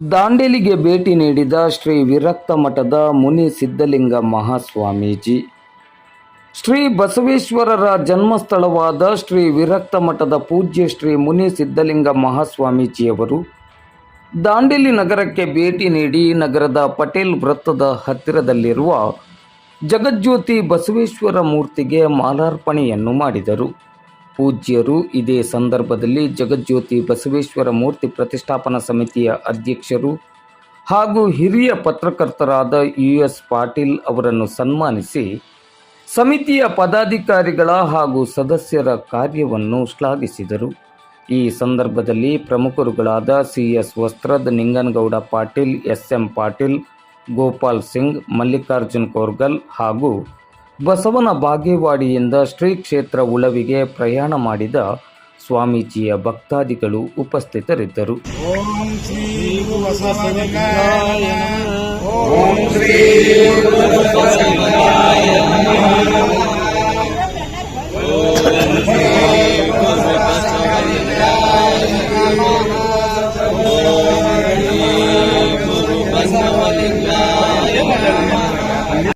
ದಾಂಡೇಲಿಗೆ ಭೇಟಿ ನೀಡಿದ ಶ್ರೀ ವಿರಕ್ತ ಮಠದ ಮುನಿ ಸಿದ್ಧಲಿಂಗ ಮಹಾಸ್ವಾಮೀಜಿ. ಶ್ರೀ ಬಸವೇಶ್ವರರ ಜನ್ಮಸ್ಥಳವಾದ ಶ್ರೀ ವಿರಕ್ತ ಮಠದ ಪೂಜ್ಯ ಶ್ರೀ ಮುನಿ ಸಿದ್ಧಲಿಂಗ ಮಹಾಸ್ವಾಮೀಜಿಯವರು ದಾಂಡೇಲಿ ನಗರಕ್ಕೆ ಭೇಟಿ ನೀಡಿ ನಗರದ ಪಟೇಲ್ ವೃತ್ತದ ಹತ್ತಿರದಲ್ಲಿರುವ ಜಗಜ್ಯೋತಿ ಬಸವೇಶ್ವರ ಮೂರ್ತಿಗೆ ಮಾಲಾರ್ಪಣೆಯನ್ನು ಮಾಡಿದರು. ಪೂಜ್ಯರು ಇದೇ ಸಂದರ್ಭದಲ್ಲಿ ಜಗಜ್ಯೋತಿ ಬಸವೇಶ್ವರ ಮೂರ್ತಿ ಪ್ರತಿಷ್ಠಾಪನಾ ಸಮಿತಿಯ ಅಧ್ಯಕ್ಷರು ಹಾಗೂ ಹಿರಿಯ ಪತ್ರಕರ್ತರಾದ ಯು ಎಸ್ ಪಾಟೀಲ್ ಅವರನ್ನು ಸನ್ಮಾನಿಸಿ ಸಮಿತಿಯ ಪದಾಧಿಕಾರಿಗಳ ಹಾಗೂ ಸದಸ್ಯರ ಕಾರ್ಯವನ್ನು ಶ್ಲಾಘಿಸಿದರು. ಈ ಸಂದರ್ಭದಲ್ಲಿ ಪ್ರಮುಖರುಗಳಾದ C S Vastrad Ninganagouda Patil S M Patil, Gopal Singh, Mallikarjun Korgal ಹಾಗೂ ಬಸವನ ಬಾಗೇವಾಡಿಯಿಂದ ಶ್ರೀ ಕ್ಷೇತ್ರ ಉಳವಿಗೆ ಪ್ರಯಾಣ ಮಾಡಿದ ಸ್ವಾಮೀಜಿಯ ಭಕ್ತಾದಿಗಳು ಉಪಸ್ಥಿತರಿದ್ದರು.